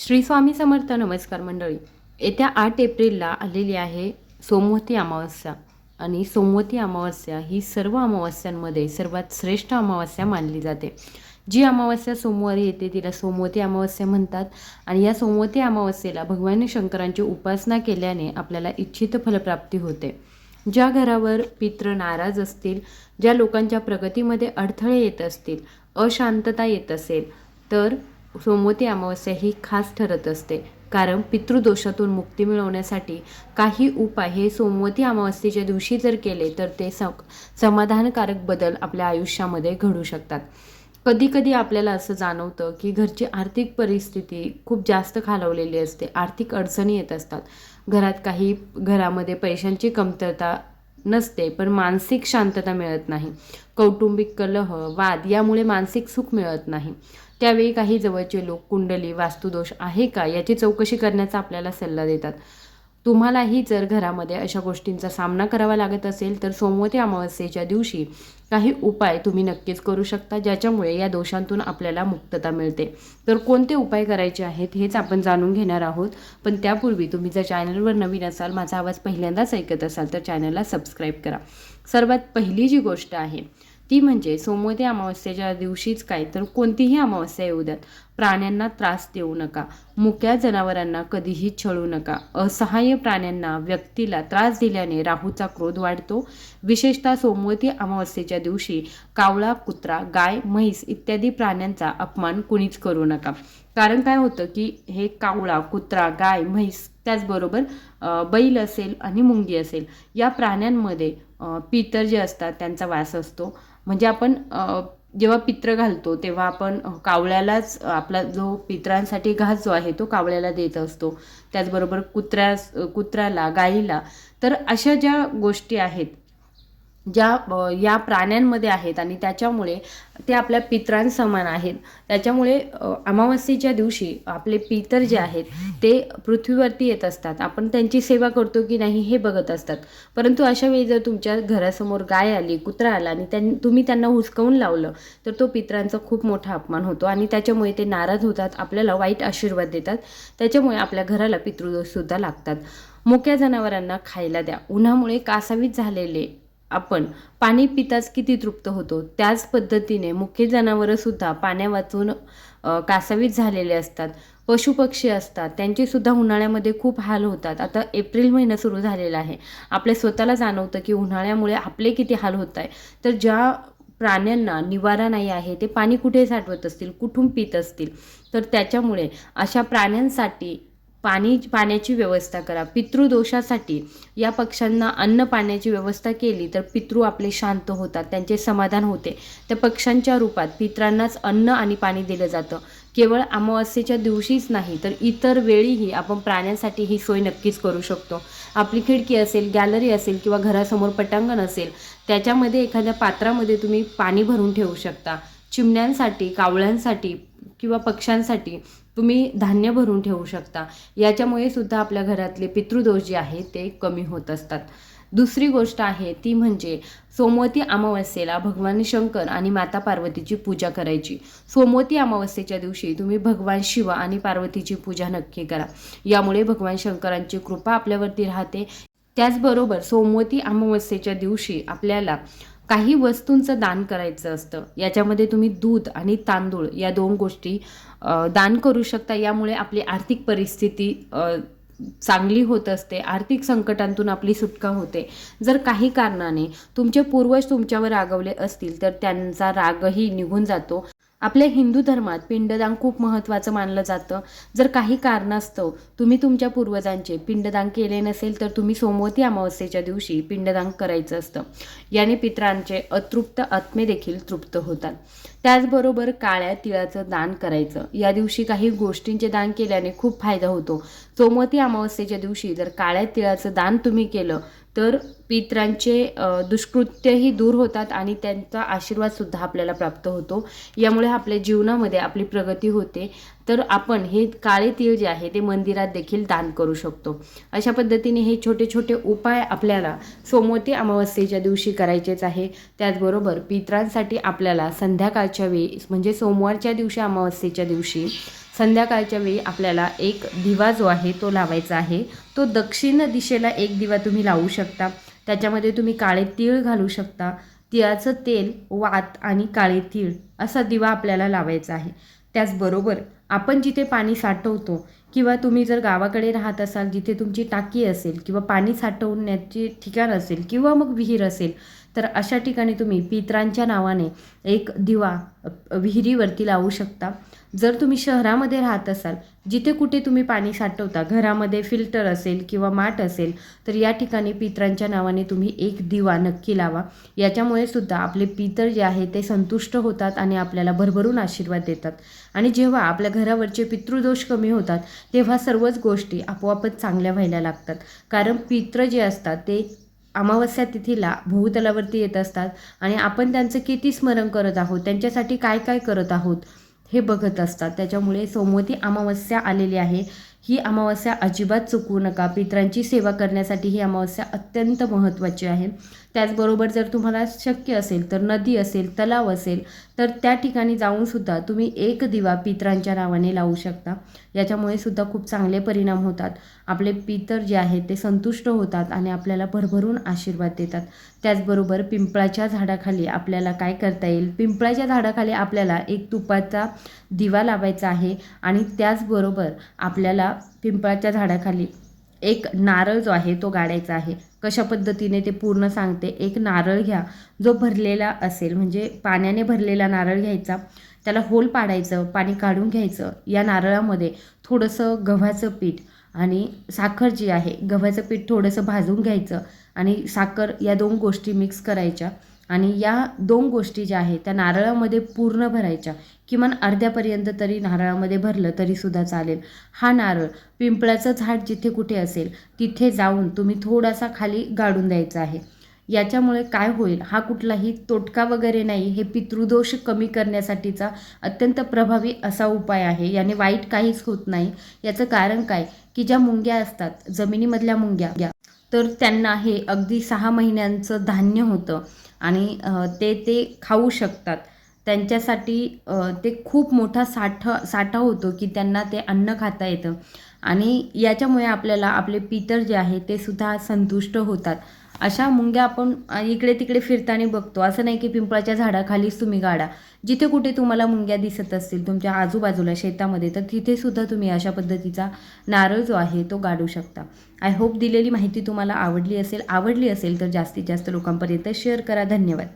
श्री स्वामी समर्थ नमस्कार मंडळी. येत्या आठ एप्रिलला आलेली आहे सोमवती अमावस्या. आणि सोमवती अमावस्या ही सर्व अमावस्यांमध्ये सर्वात श्रेष्ठ अमावस्या मानली जाते. जी अमावस्या सोमवारी येते तिला सोमवती अमावस्या म्हणतात. आणि या सोमवती अमावस्येला भगवान शंकरांची उपासना केल्याने आपल्याला इच्छित फलप्राप्ती होते. ज्या घरावर पित्र नाराज असतील ज्या लोकांच्या प्रगतीमध्ये अडथळे येत असतील अशांतता येत असेल तर सोमवती अमावस्या ही खास ठरत असते. कारण पितृदोषातून मुक्ती मिळवण्यासाठी काही उपाय हे सोमवती अमावस्येच्या दिवशी जर केले तर ते स समाधानकारक बदल आपल्या आयुष्यामध्ये घडू शकतात. कधीकधी आपल्याला असं जाणवतं की घरची आर्थिक परिस्थिती खूप जास्त खालवलेली असते. आर्थिक अडचणी येत असतात. घरात काही घरामध्ये पैशांची कमतरता नसते पण मानसिक शांतता मिळत नाही. कौटुंबिक कलह वाद यामुळे मानसिक सुख मिळत नाही. त्यावेळी काही जवळचे लोक कुंडली वास्तुदोष आहे का? याची चौकशी करण्याचा आपल्याला सल्ला देतात. तुम्हालाही जर घरामध्ये अशा गोष्टींचा सामना करावा लागत असेल तर सोमवती अमावस्येच्या दिवशी काही उपाय तुम्ही नक्कीच करू शकता ज्याच्यामुळे या दोषांतून आपल्याला मुक्तता मिळते. तर कोणते उपाय करायचे आहेत हेच आपण जाणून घेणार आहोत. पण त्यापूर्वी तुम्ही जर चॅनलवर नवीन असाल माझा आवाज पहिल्यांदाच ऐकत असाल तर चॅनलला सबस्क्राईब करा. सर्वात पहिली जी गोष्ट आहे ती म्हणजे सोमवती अमावस्येच्या दिवशीच काय तर कोणतीही अमावस्या येऊ द्यात. प्राण्यांना त्रास देऊ नका. मुक्या जनावरांना कधीही छळू नका. असहाय्य प्राण्यांना व्यक्तीला त्रास दिल्याने राहूचा क्रोध वाढतो. विशेषतः सोमवती अमावस्येच्या दिवशी कावळा कुत्रा गाय म्हैस इत्यादी प्राण्यांचा अपमान कुणीच करू नका. कारण काय होतं की हे कावळा कुत्रा गाय म्हैस त्याचबरोबर बैल असेल आणि मुंगी असेल. या प्राण्यांमध्ये पितर जे असतात त्यांचा वास असतो. म्हणजे आपण जेव्हा पित्र घालतो तेव्हा आपण कावळ्यालाच आपला जो पित्रांसाठी घास जो आहे तो कावळ्याला देत असतो. त्याचबरोबर कुत्र्यास कुत्र्याला गाईला. तर अशा ज्या गोष्टी आहेत ज्या या प्राण्यांमध्ये आहेत आणि त्याच्यामुळे ते आपल्या पित्रांसमान आहेत. त्याच्यामुळे अमावस्येच्या दिवशी आपले पितर जे आहेत ते पृथ्वीवरती येत असतात. आपण त्यांची सेवा करतो की नाही हे बघत असतात. परंतु अशा वेळी जर तुमच्या घरासमोर गाय आली कुत्रा आला आणि त्यां तुम्ही त्यांना हुसकवून लावलं तर तो पित्रांचा खूप मोठा अपमान होतो आणि त्याच्यामुळे ते नाराज होतात आपल्याला वाईट आशीर्वाद देतात. त्याच्यामुळे आपल्या घराला पितृदोषसुद्धा लागतात. मोक्या जनावरांना खायला द्या. उन्हामुळे कासावीत झालेले आपण पाणी पिताच किती तृप्त होतो? त्याच पद्धतीने मुख्य जनावरंसुद्धा पाण्या वाचून कासावीत झालेले असतात. पशुपक्षी असतात. त्यांचेसुद्धा उन्हाळ्यामध्ये खूप हाल होतात. आता एप्रिल महिना सुरू झालेला आहे. आपल्या स्वतःला जाणवतं की उन्हाळ्यामुळे आपले किती हाल होत आहे तर ज्या प्राण्यांना निवारा नाही आहे ते पाणी कुठे साठवत असतील? कुठून पित असतील? तर त्याच्यामुळे अशा प्राण्यांसाठी पाणी पाण्याची व्यवस्था करा. पितृदोषासाठी या पक्ष्यांना अन्न पाण्याची व्यवस्था केली तर पितृ आपले शांत होतात त्यांचे समाधान होते. त्या पक्ष्यांच्या रूपात पित्रांनाच अन्न आणि पाणी दिलं जातं. केवळ अमावस्येच्या दिवशीच नाही तर इतर वेळीही आपण प्राण्यांसाठी ही सोय नक्कीच करू शकतो. आपली खिडकी असेल गॅलरी असेल किंवा घरासमोर पटांगण असेल त्याच्यामध्ये एखाद्या पात्रामध्ये तुम्ही पाणी भरून ठेवू शकता. चिमण्यांसाठी कावळ्यांसाठी किंवा पक्ष्यांसाठी तुम्ही धान्य भरून ठेवू शकता. याच्यामुळे सुद्धा आपल्या घरातले पितृदोष जे आहे ते कमी होत असतात. दुसरी गोष्ट आहे ती म्हणजे सोमवती अमावस्येला भगवान शंकर आणि माता पार्वतीची पूजा करायची. सोमवती अमावस्येच्या दिवशी तुम्ही भगवान शिव आणि पार्वतीची पूजा नक्की करा. यामुळे भगवान शंकरांची कृपा आपल्यावरती राहते. त्याचबरोबर सोमवती अमावस्येच्या दिवशी आपल्याला काही वस्तूंचं दान करायचं असतं. याच्यामध्ये तुम्ही दूध आणि तांदूळ या दोन गोष्टी दान करू शकता. यामुळे आपली आर्थिक परिस्थिती चांगली होत असते. आर्थिक संकटांतून आपली सुटका होते. जर काही कारणाने तुमचे पूर्वज तुमच्यावर रागवले असतील तर त्यांचा रागही निघून जातो. आपल्या हिंदू धर्मात पिंडदान खूप महत्त्वाचं मानलं जातं. जर काही कारणास्तव तुम्ही तुमच्या पूर्वजांचे पिंडदान केले नसेल तर तुम्ही सोमवती अमावस्येच्या दिवशी पिंडदान करायचं असतं. याने पित्रांचे अतृप्त आत्मे देखील तृप्त होतात. त्याचबरोबर काळ्या तिळाचं दान करायचं. या दिवशी काही गोष्टींचे दान केल्याने खूप फायदा होतो. सोमवती अमावस्येच्या दिवशी जर काळ्या तिळाचं दान तुम्ही केलं तर पित्रांचे दुष्कृत्यही दूर होतात आणि त्यांचा आशीर्वादसुद्धा आपल्याला प्राप्त होतो. यामुळे आपल्या जीवनामध्ये आपली प्रगती होते. तर आपण हे काळे तीळ जे आहे ते मंदिरात देखील दान करू शकतो. अशा पद्धतीने हे छोटे छोटे उपाय आपल्याला सोमवती अमावस्येच्या दिवशी करायचेच आहे. त्याचबरोबर पित्रांसाठी आपल्याला संध्याकाळच्या वेळी म्हणजे सोमवारच्या दिवशी अमावस्येच्या दिवशी संध्याकाळच्या वेळी आपल्याला एक दिवा जो आहे तो लावायचा आहे. तो दक्षिण दिशेला एक दिवा तुम्ही लावू शकता. त्याच्यामध्ये तुम्ही काळे तीळ घालू शकता. तिळाचं तेल वात आणि काळे तीळ असा दिवा आपल्याला लावायचा आहे. त्याचबरोबर आपण जिथे पाणी साठवतो किंवा तुम्ही जर गावाकडे राहत असाल जिथे तुमची टाकी असेल किंवा पाणी साठवण्याची ठिकाण असेल किंवा मग विहीर असेल तर अशा ठिकाणी तुम्ही पित्रांच्या नावाने एक दिवा विहिरीवरती लावू शकता. जर तुम्ही शहरामध्ये राहत असाल जिथे कुठे तुम्ही पाणी साठवता घरामध्ये फिल्टर असेल किंवा माठ असेल तर या ठिकाणी पित्रांच्या नावाने तुम्ही एक दिवा नक्की लावा. याच्यामुळे सुद्धा आपले पितर जे आहे ते संतुष्ट होतात आणि आपल्याला भरभरून आशीर्वाद देतात. आणि जेव्हा आपल्या घरावरचे पितृदोष कमी होतात तेव्हा सर्वच गोष्टी आपोआपच चांगल्या व्हायला लागतात. कारण पित्र जे असतात ते अमावस्या तिथीला भूतलावरती येत असतात आणि आपण त्यांचं किती स्मरण करत आहोत? त्यांच्यासाठी काय काय करत आहोत? हे बघत असतात. त्याच्यामुळे सोमवती अमावस्या आलेली आहे. ही अमावस्या अजिबात चुकवू नका. पित्रांची सेवा करण्यासाठी ही अमावस्या अत्यंत महत्त्वाची आहे. त्याचबरोबर जर तुम्हाला शक्य असेल तर नदी असेल तलाव असेल तर त्या ठिकाणी जाऊनसुद्धा तुम्ही एक दिवा पित्रांच्या नावाने लावू शकता. याच्यामुळे सुद्धा खूप चांगले परिणाम होतात. आपले पितर जे आहेत ते संतुष्ट होतात आणि आपल्याला भरभरून आशीर्वाद देतात. त्याचबरोबर पिंपळाच्या झाडाखाली आपल्याला काय करता येईल? पिंपळाच्या झाडाखाली आपल्याला एक तुपाचा दिवा लावायचा आहे आणि त्याचबरोबर आपल्याला पिंपळाच्या झाडाखाली एक नारळ जो आहे तो गाडायचा आहे. कशा पद्धतीने ते पूर्ण सांगते? एक नारळ घ्या जो भरलेला असेल म्हणजे पाण्याने भरलेला नारळ घ्यायचा त्याला होल पाडायचं पाणी काढून घ्यायचं या नारळामध्ये थोडंसं गव्हाचं पीठ आणि साखर जी आहे गव्हाचं पीठ थोडंसं भाजून घ्यायचं आणि साखर या दोन गोष्टी मिक्स करायच्या. आणि या दोन गोष्टी ज्या आहेत त्या नारळामध्ये पूर्ण भरायच्या. किमान अर्ध्यापर्यंत तरी नारळामध्ये भरलं तरीसुद्धा चालेल. हा नारळ पिंपळाचं झाड जिथे कुठे असेल तिथे जाऊन तुम्ही थोडासा खाली गाडून द्यायचा आहे. याच्यामुळे काय होईल हा कुठलाही तोटका वगैरे नाही हे पितृदोष कमी करण्यासाठीचा अत्यंत प्रभावी असा उपाय आहे. याने वाईट काहीच होत नाही. याचं कारण काय? की ज्या मुंग्या असतात जमिनीमधल्या मुंग्या तर त्यांना हे अगदी सहा महिन्यांचं धान्य होतं. आणि ते ते खाऊ शकतात. त्यांच्यासाठी ते खूप मोठा साठा साठा होतो की त्यांना ते अन्न खाता येतं. आणि याच्यामुळे आपल्याला आपले पितर जे आहे ते सुद्धा संतुष्ट होतात. अशा मुंग्या आपण इकडे तिकडे फिरताना बघतो. असं नाही की पिंपळाच्या झाडाखालीच तुम्ही गाडा. जिथे कुठे तुम्हाला मुंग्या दिसत असतील तुमच्या आजूबाजूला शेतामध्ये तर तिथेसुद्धा तुम्ही अशा पद्धतीचा नारळ जो आहे तो गाडू शकता. आय होप दिलेली माहिती तुम्हाला आवडली असेल. आवडली असेल तर जास्तीत जास्त लोकांपर्यंत शेअर करा. धन्यवाद.